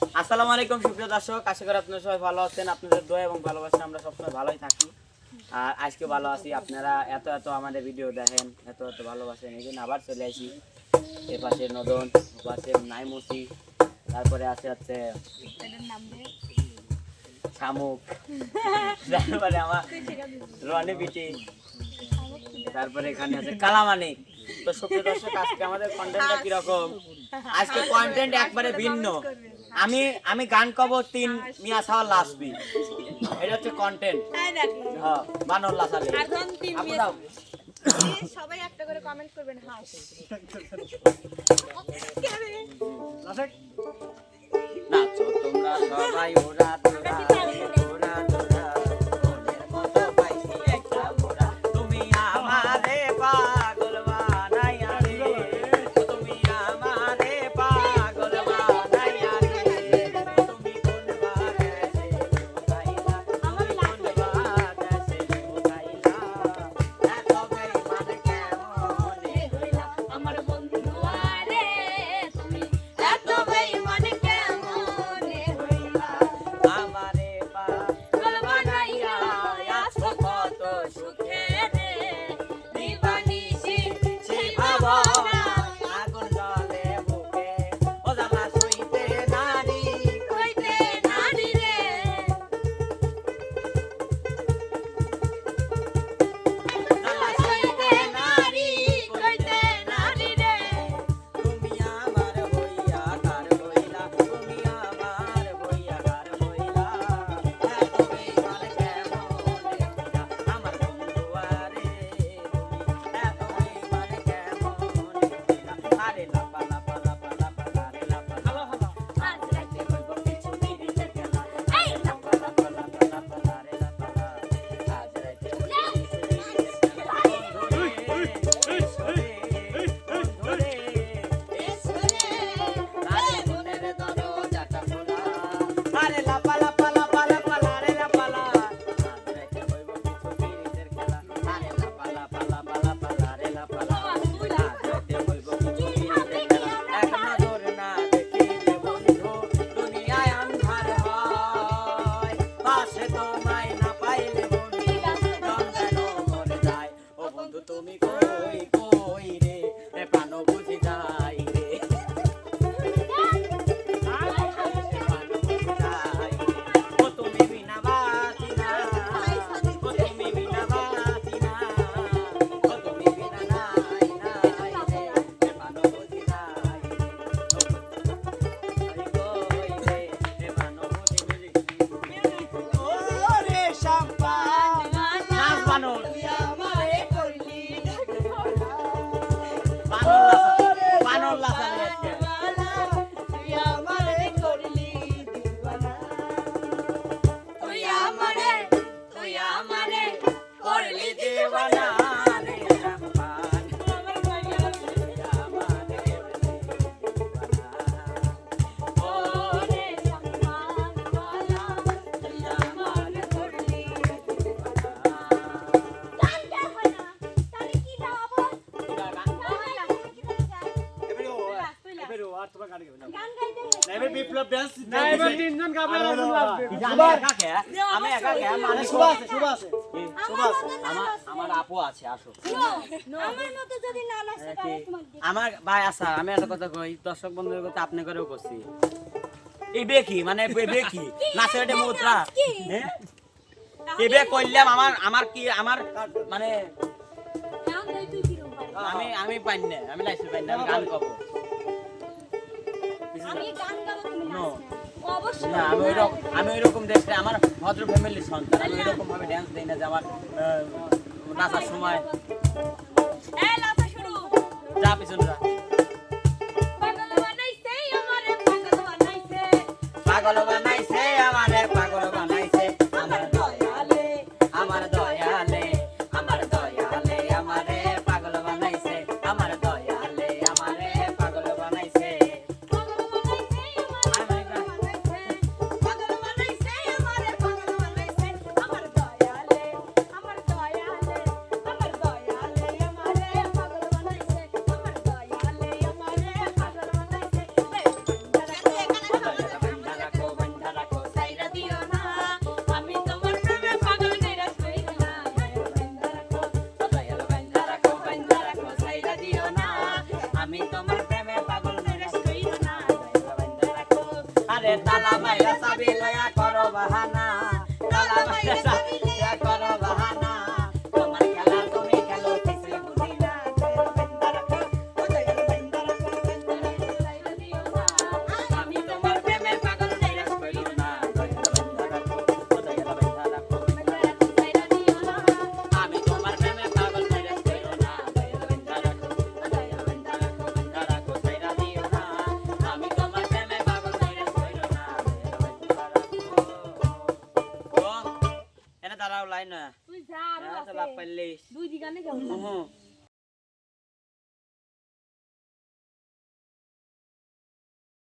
আসসালামু আলাইকুম, সুপ্রিয় দর্শক। আশা করি আপনারা সবাই ভালো আছেন। আপনাদের দোয়া এবং ভালোবাসা আমরা সবসময় ভালোই থাকি। আর আজকে ভালো আছি। আপনারা এত এত আমাদের ভিডিও দেখেন, এত এত ভালোবাসেন। এই আবার চলে আসি। নদন তারপরে আছে হচ্ছে শামুক, তারপরে আমার রনি বিটি, তারপরে এখানে আছে কালামানিক তো সুপ্রিয় দর্শক, আজকে আমাদের কন্টেন্টটা কীরকম? আজকে কন্টেন্ট একবারে ভিন্ন। আমি আমি গান কব তিন মিয়া সাওয়ার লাসবি এটা হচ্ছে কন্টেন্ট হ্যাঁ বানর লাসালে। তিন মিয়া সবাই একটা করে কমেন্ট করবেন। হাস না তোমরা সবাই ওরা তোরা। গান গাইতে বিপ্লব ডান্স না তিনজন গাবে আর লাগবে আমি একা কে? আমি একা কে? মানে শুভ আছে শুভ আছে আমার আমার আমার আপু আছে আসো। আমার মতো যদি না নাচে তাহলে তোমার আমার ভাই আসা আমি একটা কথা কই দর্শক বন্ধুদের কথা আপনি করেও করছি। এই বেকি মানে বেকি নাচের একটা মুদ্রা। হ্যাঁ? এই বে করলাম আমার আমার কি আমার মানে আমি আমি পাই না আমি নাচতে পাই না আমি গান আমি না আমি দেখতে আমার ভদ্র ফ্যামিলির সন্তান। আমি ভাবে ড্যান্স দিই না যে আমার নাচার সময়। যা পিছনে যা। পাগল বানাইছে। তালা মাইরা সাবি লাগা করো বাহানা। তালা মাইরা লাও লাই তুই যা আর আছে বাপ দুই দিগানে যাও